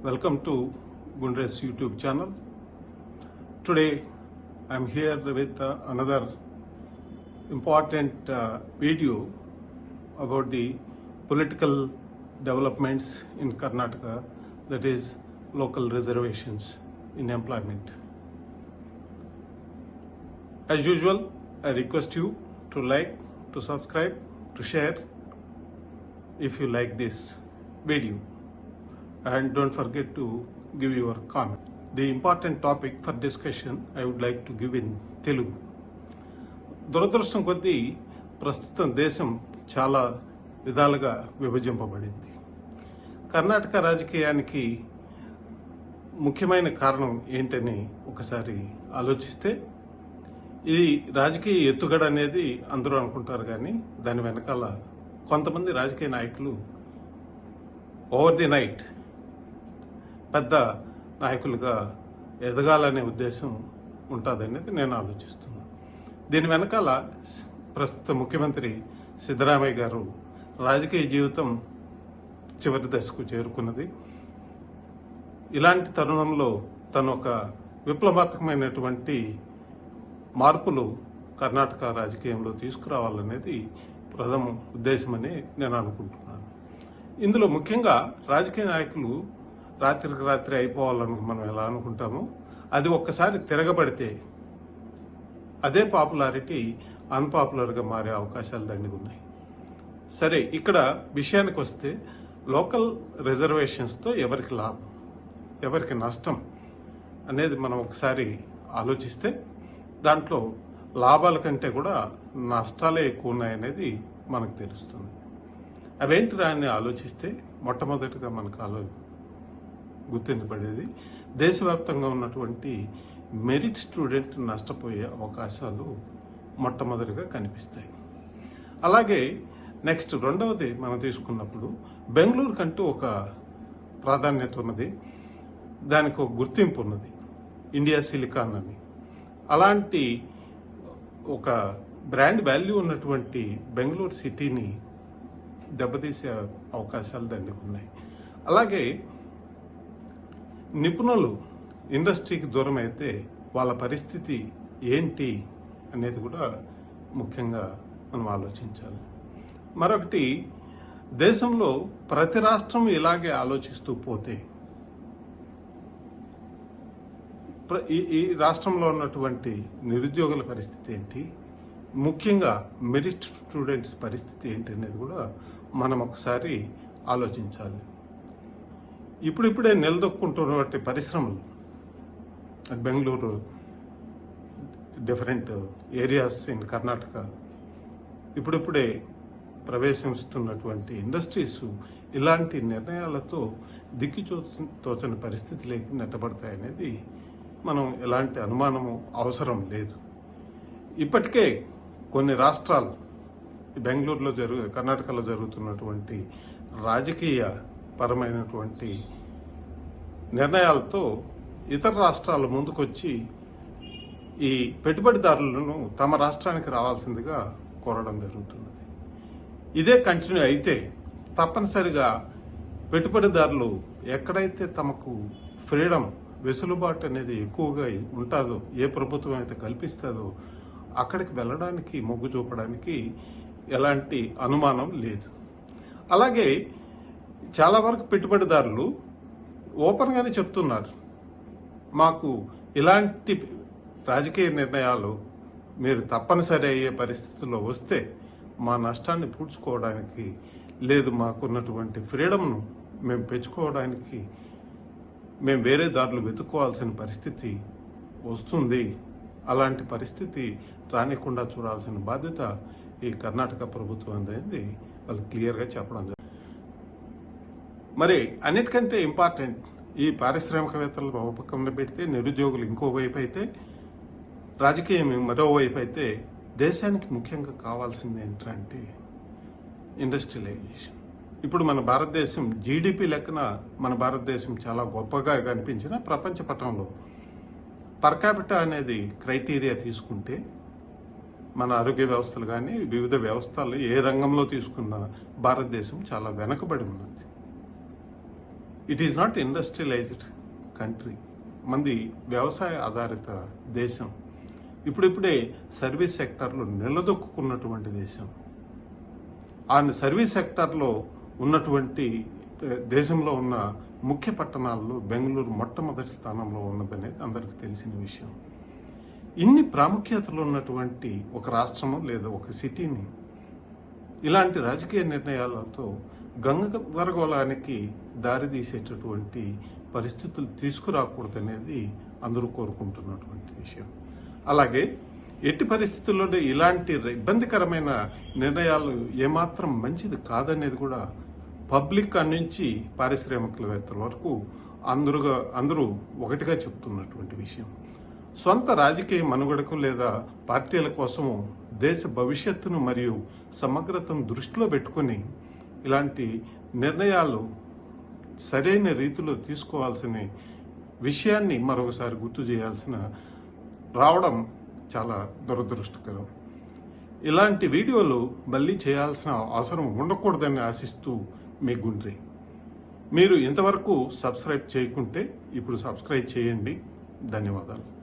Welcome to Gundres YouTube channel. Today I am here with uh, another important uh, video about the political developments in Karnataka, that is, local reservations in employment. As usual, I request you to like, to subscribe, to share if you like this video. And don't forget to give your comment. The important topic for discussion I would like to give in Telugu. దురదృష్టం కొద్దీ ప్రస్తుతం దేశం చాలా విధాలుగా విభజింపబడింది కర్ణాటక రాజకీయానికి ముఖ్యమైన కారణం ఏంటని ఒకసారి ఆలోచిస్తే ఇది రాజకీయ ఎత్తుగడ అనేది అందరూ అనుకుంటారు కానీ దాని వెనకాల కొంతమంది రాజకీయ నాయకులు ఓవర్ ది నైట్ పెద్ద నాయకులుగా ఎదగాలనే ఉద్దేశం ఉంటుందనేది నేను ఆలోచిస్తున్నాను దీని వెనకాల ప్రస్తుత ముఖ్యమంత్రి సిద్ధరామయ్య గారు రాజకీయ జీవితం చివరి దశకు చేరుకున్నది. ఇలాంటి తరుణంలో తను ఒక విప్లవాత్మకమైనటువంటి మార్పులు కర్ణాటక రాజకీయంలో తీసుకురావాలనేది ప్రథమ ఉద్దేశమని నేను అనుకుంటున్నాను. ఇందులో ముఖ్యంగా రాజకీయ నాయకులు రాత్రికి రాత్రి అయిపోవాలని మనం ఎలా అనుకుంటామో అది ఒక్కసారి తిరగబడితే అదే పాపులారిటీ అన్పాపులర్గా మారే అవకాశాలు దండిగా ఉన్నాయి. సరే ఇక్కడ విషయానికి వస్తే లోకల్ రిజర్వేషన్స్తో ఎవరికి లాభం ఎవరికి నష్టం అనేది మనం ఒకసారి ఆలోచిస్తే దాంట్లో లాభాల కంటే కూడా నష్టాలే ఎక్కువ ఉన్నాయనేది మనకు తెలుస్తుంది. అవేంటిరా అని ఆలోచిస్తే మొట్టమొదటిగా మనకు ఆలో గుర్తించబడేది. దేశవ్యాప్తంగా ఉన్నటువంటి మెరిట్ స్టూడెంట్ నష్టపోయే అవకాశాలు మొట్టమొదటిగా కనిపిస్తాయి. అలాగే నెక్స్ట్ రెండవది మనం తీసుకున్నప్పుడు బెంగళూరు కంటూ ఒక ప్రాధాన్యత ఉన్నది. దానికి ఒక గుర్తింపు ఉన్నది. ఇండియా సిలికాన్ అని. అలాంటి ఒక బ్రాండ్ వాల్యూ ఉన్నటువంటి బెంగళూరు సిటీని దెబ్బతీసే అవకాశాలు దండుకున్నాయి ఉన్నాయి. అలాగే నిపుణులు ఇండస్ట్రీకి దూరం అయితే వాళ్ళ పరిస్థితి ఏంటి అనేది కూడా ముఖ్యంగా మనం ఆలోచించాలి. మరొకటి దేశంలో ప్రతి రాష్ట్రం ఇలాగే ఆలోచిస్తూ పోతే ప్ర- ఈ ఈ రాష్ట్రంలో ఉన్నటువంటి నిరుద్యోగుల పరిస్థితి ఏంటి? ముఖ్యంగా మెరిట్ స్టూడెంట్స్ పరిస్థితి ఏంటి అనేది కూడా మనం ఒకసారి ఆలోచించాలి. ఇప్పుడిప్పుడే నిలదొక్కుంటున్నటువంటి పరిశ్రమలు Bengaluru different areas in Karnataka ఇప్పుడిప్పుడే ప్రవేశిస్తున్నటువంటి ఇండస్ట్రీస్ ఇలాంటి నిర్ణయాలతో దిక్కి తోచని పరిస్థితిలోకి నెట్టబడతాయనేది మనం ఎలాంటి అనుమానము అవసరం లేదు. ఇప్పటికే కొన్ని రాష్ట్రాలు బెంగళూరులో జరుగు కర్ణాటకలో జరుగుతున్నటువంటి రాజకీయ పరమైనటువంటి నిర్ణయాలతో ఇతర రాష్ట్రాల ముందుకొచ్చి ఈ పెట్టుబడిదారులను తమ రాష్ట్రానికి రావాల్సిందిగా కోరడం జరుగుతున్నది. ఇదే కంటిన్యూ అయితే తప్పనిసరిగా పెట్టుబడిదారులు ఎక్కడైతే తమకు ఫ్రీడమ్ వెసులుబాటు అనేది ఎక్కువగా ఉంటుందో ఏ ప్రభుత్వం అయితే కల్పిస్తుందో అక్కడికి వెళ్ళడానికి మొగ్గు చూపడానికి ఎలాంటి అనుమానం లేదు. అలాగే చాలా వరకు పెట్టుబడిదారులు ఓపెన్గానే చెప్తున్నారు. మాకు ఇలాంటి రాజకీయ నిర్ణయాలు మీరు తప్పనిసరి అయ్యే పరిస్థితుల్లో వస్తే మా నష్టాన్ని పూడ్చుకోవడానికి లేదు మాకున్నటువంటి ఫ్రీడమ్ను మేము పెంచుకోవడానికి మేము వేరే దారులు వెతుక్కోవాల్సిన పరిస్థితి వస్తుంది. అలాంటి పరిస్థితి రానికుండా చూడాల్సిన బాధ్యత ఈ కర్ణాటక ప్రభుత్వం అనేది వాళ్ళు క్లియర్గా చెప్పడం జరిగింది మరి అన్నిటికంటే ఇంపార్టెంట్ ఈ పారిశ్రామికవేత్తలు ఒక పెడితే నిరుద్యోగులు ఇంకో వైపు అయితే రాజకీయం మరోవైపు అయితే దేశానికి ముఖ్యంగా కావాల్సింది ఏంటంటే ఇండస్ట్రియలైజేషన్ ఇప్పుడు మన భారతదేశం జీడిపి లెక్కన మన భారతదేశం చాలా గొప్పగా కనిపించిన ప్రపంచ పటంలో. పర్ అనేది క్రైటీరియా తీసుకుంటే మన ఆరోగ్య వ్యవస్థలు కానీ వివిధ వ్యవస్థలు ఏ రంగంలో తీసుకున్న భారతదేశం చాలా వెనకబడి ఉన్నది. It is not industrialized country మంది వ్యవసాయ ఆధారిత దేశం. ఇప్పుడిప్పుడే సర్వీస్ సెక్టర్లో నిలదొక్కున్నటువంటి దేశం. ఆ సర్వీస్ సెక్టార్లో ఉన్నటువంటి దేశంలో ఉన్న ముఖ్య పట్టణాల్లో బెంగళూరు మొట్టమొదటి స్థానంలో ఉన్నదనేది అందరికీ తెలిసిన విషయం. ఇన్ని ప్రాముఖ్యతలు ఉన్నటువంటి ఒక రాష్ట్రము లేదా ఒక సిటీని ఇలాంటి రాజకీయ నిర్ణయాలతో గంగవరగోళానికి దారితీసేటటువంటి పరిస్థితులు తీసుకురాకూడదనేది అందరూ కోరుకుంటున్నటువంటి విషయం. అలాగే ఎట్టి పరిస్థితుల్లోనే ఇలాంటి ఇబ్బందికరమైన నిర్ణయాలు ఏమాత్రం మంచిది కాదనేది కూడా పబ్లిక్ నుంచి పారిశ్రామికవేత్తల వరకు అందరుగా అందరూ ఒకటిగా చెప్తున్నటువంటి విషయం. సొంత రాజకీయ మనుగడకు లేదా పార్టీల కోసము దేశ భవిష్యత్తును మరియు సమగ్రతను దృష్టిలో పెట్టుకొని ఇలాంటి నిర్ణయాలు సరైన రీతిలో తీసుకోవాల్సిన విషయాన్ని మరొకసారి గుర్తు చేయాల్సిన రావడం చాలా దురదృష్టకరం. ఇలాంటి వీడియోలు మళ్ళీ చేయాల్సిన అవసరం ఉండకూడదని ఆశిస్తూ మీ గుండ్రి. మీరు ఇంతవరకు సబ్స్క్రైబ్ చేయకుంటే ఇప్పుడు సబ్స్క్రైబ్ చేయండి. ధన్యవాదాలు.